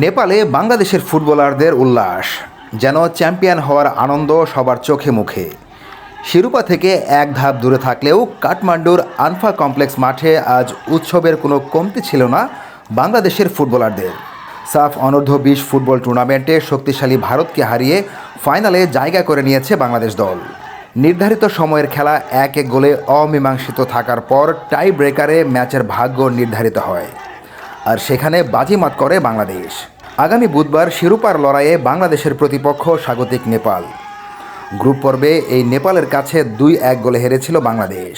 নেপালে বাংলাদেশের ফুটবলারদের উল্লাস, যেন চ্যাম্পিয়ন হওয়ার আনন্দ সবার চোখে মুখে। শিরোপা থেকে এক ধাপ দূরে থাকলেও কাঠমান্ডুর আনফা কমপ্লেক্স মাঠে আজ উৎসবের কোনো কমতি ছিল না বাংলাদেশের ফুটবলারদের। সাফ অনূর্ধ্ব বিশ ফুটবল টুর্নামেন্টে শক্তিশালী ভারতকে হারিয়ে ফাইনালে জায়গা করে নিয়েছে বাংলাদেশ দল। নির্ধারিত সময়ের খেলা এক এক গোলে অমীমাংসিত থাকার পর টাই ব্রেকারে ম্যাচের ভাগ্য নির্ধারিত হয়। আর সেখানে বাজিমাত করে বাংলাদেশ। আগামী বুধবার শিরোপার লড়াইয়ে বাংলাদেশের প্রতিপক্ষ স্বাগতিক নেপাল। গ্রুপ পর্বে এই নেপালের কাছে দুই এক গোলে হেরেছিল বাংলাদেশ।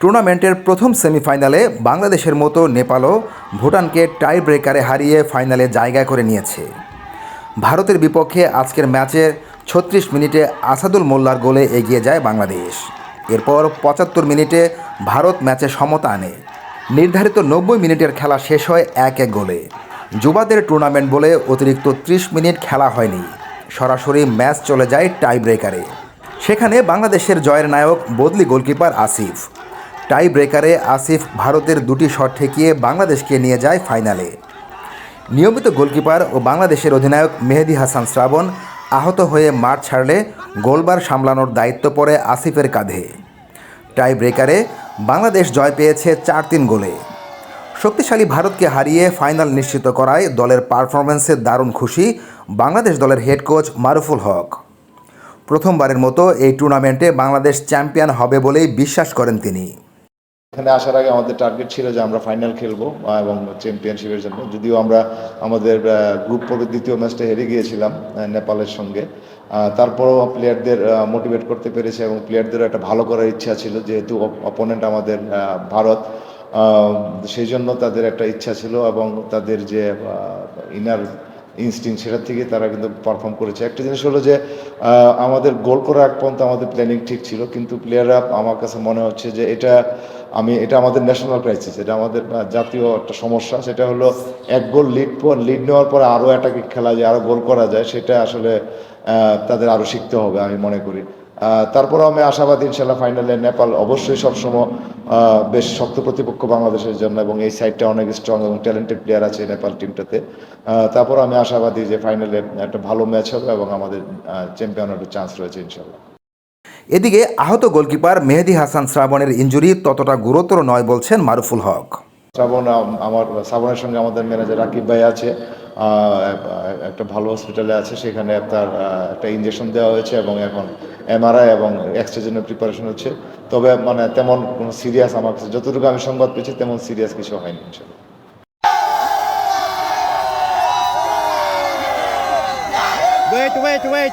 টুর্নামেন্টের প্রথম সেমিফাইনালে বাংলাদেশের মতো নেপালও ভুটানকে টাই ব্রেকারে হারিয়ে ফাইনালে জায়গা করে নিয়েছে। ভারতের বিপক্ষে আজকের ম্যাচে ছত্রিশ মিনিটে আসাদুল মোল্লার গোলে এগিয়ে যায় বাংলাদেশ। এরপর পঁচাত্তর মিনিটে ভারত ম্যাচে সমতা আনে। নির্ধারিত নব্বই মিনিটের খেলা শেষ হয় এক এক গোলে। যুবাদের টুর্নামেন্ট বলে অতিরিক্ত ত্রিশ মিনিট খেলা হয়নি। সরাসরি ম্যাচ চলে যায় টাই ব্রেকারে সেখানে বাংলাদেশের জয়ের নায়ক, বদলি গোলকিপার আসিফ। টাই ব্রেকারে আসিফ ভারতের দুটি শট ঠেকিয়ে বাংলাদেশকে নিয়ে যায় ফাইনালে নিয়মিত গোলকিপার ও বাংলাদেশের অধিনায়ক মেহেদি হাসান শ্রাবণ আহত হয়ে মাঠ ছাড়লে গোলবার সামলানোর দায়িত্ব পড়ে আসিফের কাঁধে। টাই ব্রেকারে বাংলাদেশ জয় পেয়েছে চার তিন গোলে। শক্তিশালী ভারতকে হারিয়ে ফাইনাল নিশ্চিত করায় দলের পারফরমেন্সে দারুণ খুশি বাংলাদেশ দলের হেড কোচ মারুফুল হক। প্রথমবারের মতো এই টুর্নামেন্টে বাংলাদেশ চ্যাম্পিয়ন হবে বলেই বিশ্বাস করেন তিনি। এখানে আসার আগে আমাদের টার্গেট ছিল যে আমরা ফাইনাল খেলব এবং চ্যাম্পিয়নশিপের জন্য। যদিও আমরা, আমাদের গ্রুপ পর্বের দ্বিতীয় ম্যাচটা হেরে গিয়েছিলাম নেপালের সঙ্গে। তারপরেও প্লেয়ারদের মোটিভেট করতে পেরেছে এবং প্লেয়ারদেরও একটা ভালো করার ইচ্ছা ছিল, যেহেতু অপোনেন্ট আমাদের ভারত। সেই জন্য তাদের একটা ইচ্ছা ছিল এবং তাদের যে ইনার ইনস্টিং সেটা থেকে তারা কিন্তু পারফর্ম করেছে। একটা জিনিস হলো যে আমাদের গোল করা এক পর্যন্ত আমাদের প্ল্যানিং ঠিক ছিল, কিন্তু প্লেয়াররা আমার কাছে মনে হচ্ছে যে এটা আমি এটা আমাদের ন্যাশনাল ক্রাইসিস এটা আমাদের জাতীয় একটা সমস্যা। সেটা হলো এক গোল লিড পর লিড নেওয়ার পরে আরও অ্যাটাকে খেলা যায় আরও গোল করা যায় সেটা আসলে তাদের আরও শিখতে হবে আমি মনে করি। আহ, তারপরেও আমি আশাবাদী ইনশাল্লাহ ফাইনালে নেপাল অবশ্যই সবসময় বেশ শক্ত প্রতিপক্ষ বাংলাদেশের জন্য এবং এই সাইডটা অনেক স্ট্রং এবং ট্যালেন্টেড প্লেয়ার আছে নেপাল টিমটাতে তারপর আমি আশাবাদী যে ফাইনালে একটা ভালো ম্যাচ হবে এবং আমাদের চ্যাম্পিয়ন একটা চান্স রয়েছে ইনশাল্লাহ এদিকে আহত গোলকিপার মেহেদি হাসান শ্রাবণের ইঞ্জুরি ততটা গুরুতর নয় বলছেন মারুফুল হক। শ্রাবণ আম- আমার শ্রাবণের সঙ্গে আমাদের ম্যানেজার রাকিব ভাই আছে একটা ভালো হসপিটালে আছে সেখানে তার একটা ইঞ্জেকশন দেওয়া হয়েছে এবং এখন এমআরআই এবং এক্সরের জন্য প্রিপারেশন হচ্ছে। তবে মানে তেমন কোনো সিরিয়াস আমার কাছে যতটুকু আমি সংবাদ পেয়েছি তেমন সিরিয়াস কিছু হয়নি ইনশাল্লাহ। Wait, wait, wait.